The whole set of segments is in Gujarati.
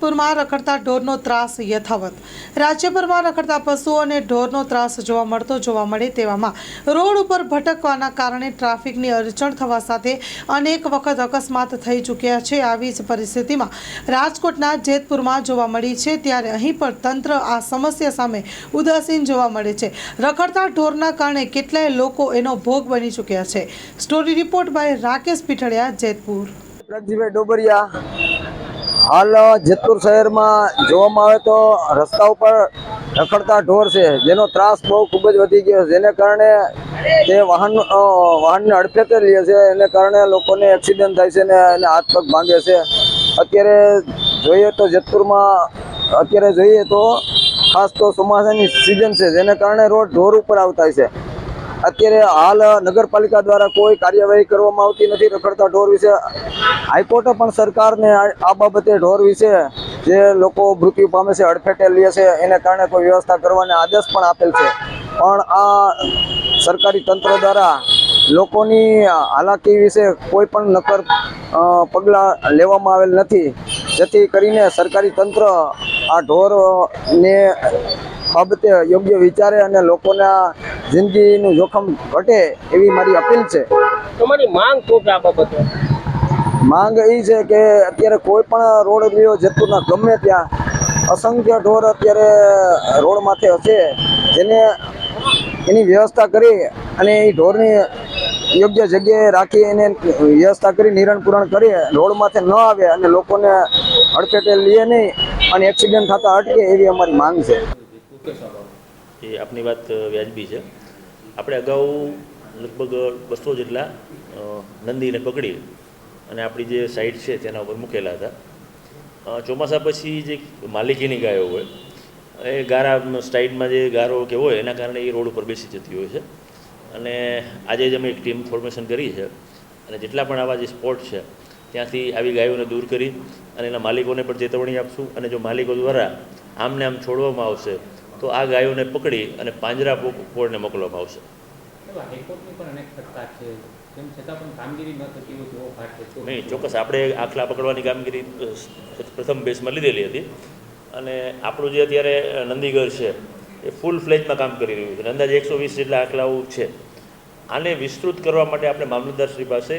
જેતપુરમાં રખડતા ઢોરનો ત્રાસ યથાવત. રાજ્યભરમાં રખડતા પશુઓ અને ઢોરનો ત્રાસ જોવા મળતો જોવા મળે તેવામાં રોડ ઉપર ભટકવાના કારણે ટ્રાફિકની અડચણ થવા સાથે અનેક વખત અકસ્માત થઈ ચૂક્યા છે. આવી જ પરિસ્થિતિમાં રાજકોટના જેતપુરમાં જોવા મળી છે, ત્યારે અહીં પણ તંત્ર આ સમસ્યા સામે ઉદાસીન જોવા મળે છે. રખડતા ઢોરના કારણે કેટલાય લોકો એનો ભોગ બની ચૂક્યા છે. Story report by Rakesh Pithadiya Jetpur. Pragjibhai Dobariya હાલ જેતપુર શહેરમાં જોવામાં આવે તો રસ્તા ઉપર રખડતા ઢોર છે, જેનો ત્રાસ બહુ ખૂબ જ વધી ગયો છે. જેને કારણે તે વાહન વાહનને અડફેતે લે છે. એને કારણે લોકોને એક્સિડન્ટ થાય છે ને એને હાથ પગ ભાંગે છે. અત્યારે જોઈએ તો જેતપુરમાં, અત્યારે જોઈએ તો ખાસ તો ચોમાસાની સિઝન છે, જેને કારણે રોડ ઢોર ઉપર આવતા છે. અત્યારે હાલ નગરપાલિકા દ્વારા કોઈ કાર્યવાહી કરવામાં આવતી નથી. રખડતા ઢોર વિશે હાઈકોર્ટે પણ સરકારને આ બાબતે ઢોર વિશે જે લોકો મૃત્યુ પામે છે, અડફેટે લે છે, એને કારણે કોઈ વ્યવસ્થા કરવાને આદેશ પણ આપેલ છે. પણ આ સરકારી તંત્ર દ્વારા લોકોની હાલાકી વિશે કોઈ પણ નક્કર પગલાં લેવામાં આવેલ નથી. જેથી કરીને સરકારી તંત્ર આ ઢોરને બાબતે યોગ્ય વિચારે અને લોકોના જિંદગીનું જોખમ ઘટે એવી મારી અપીલ છે. તમારી માંગ શું છે આ બાબતે? માંગ એ છે કે અત્યારે કોઈ પણ રોડ લ્યો જેતપુરના ગમે ત્યાં અસંખ્ય ઢોર અત્યારે રોડ માથે હશે જેને એની વ્યવસ્થા કરી અને એ ઢોરની યોગ્ય જગ્યાએ રાખી એને વ્યવસ્થા કરી નિરણ પૂરણ કરી રોડ માથે ન આવે અને લોકોને અડફેટે લે નહીં અને એક્સિડન્ટ થતા અટકે એવી અમારી માંગ છે. એ આપની વાત વ્યાજબી છે. આપણે અગાઉ લગભગ બસો જેટલા નંદીને પકડી અને આપણી જે સાઇટ છે તેના ઉપર મૂકેલા હતા. ચોમાસા પછી જે માલિકીની ગાયો હોય, એ ગારા સ્ટાઇડમાં જે ગારો કે હોય, એના કારણે એ રોડ ઉપર બેસી જતી હોય છે. અને આજે જ અમે એક ટીમ ફોર્મેશન કરી છે. અને જેટલા પણ આવા જે સ્પોટ છે, ત્યાંથી આવી ગાયોને દૂર કરી અને એના માલિકોને પણ ચેતવણી આપશું. અને જો માલિકો દ્વારા આમને આમ છોડવામાં આવશે તો આ ગાયોને પકડી અને પાંજરા પોળને મોકલવામાં આવશે નહીં ચોક્કસ આપણે આખલા પકડવાની કામગીરી પ્રથમ બેસમાં લીધેલી હતી. અને આપણું જે અત્યારે નંદીગર છે એ ફૂલ ફ્લેજમાં કામ કરી રહ્યું છે. અંદાજે એકસો વીસ જેટલા આખલાઓ છે. આને વિસ્તૃત કરવા માટે આપણે મામલતદારશ્રી પાસે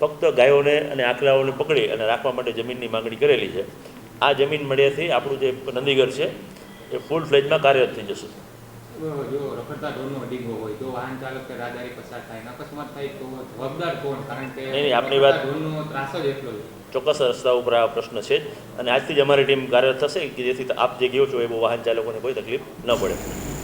ફક્ત ગાયોને અને આખલાઓને પકડી અને રાખવા માટે જમીનની માંગણી કરેલી છે. આ જમીન મળ્યાથી આપણું જે નંદીગર છે એ ફૂલ ફ્લેજમાં કાર્યરત થઈ જશે. જો રખડતા ઢોરનો ડીગો હોય તો વાહન ચાલક કે રાહદારી પસાર થાય અકસ્માત થાય તો જવાબદાર કોણ? કારણ કે નહીં, આપની વાત- ઢોરનો ત્રાસ જ એટલો ચોક્કસ રસ્તા ઉપર આ પ્રશ્ન છે અને આજથી જ અમારી ટીમ કાર્યરત થશે કે જેથી આપ જે ગયો છો એ વાહન ચાલકોને કોઈ તકલીફ ન પડે.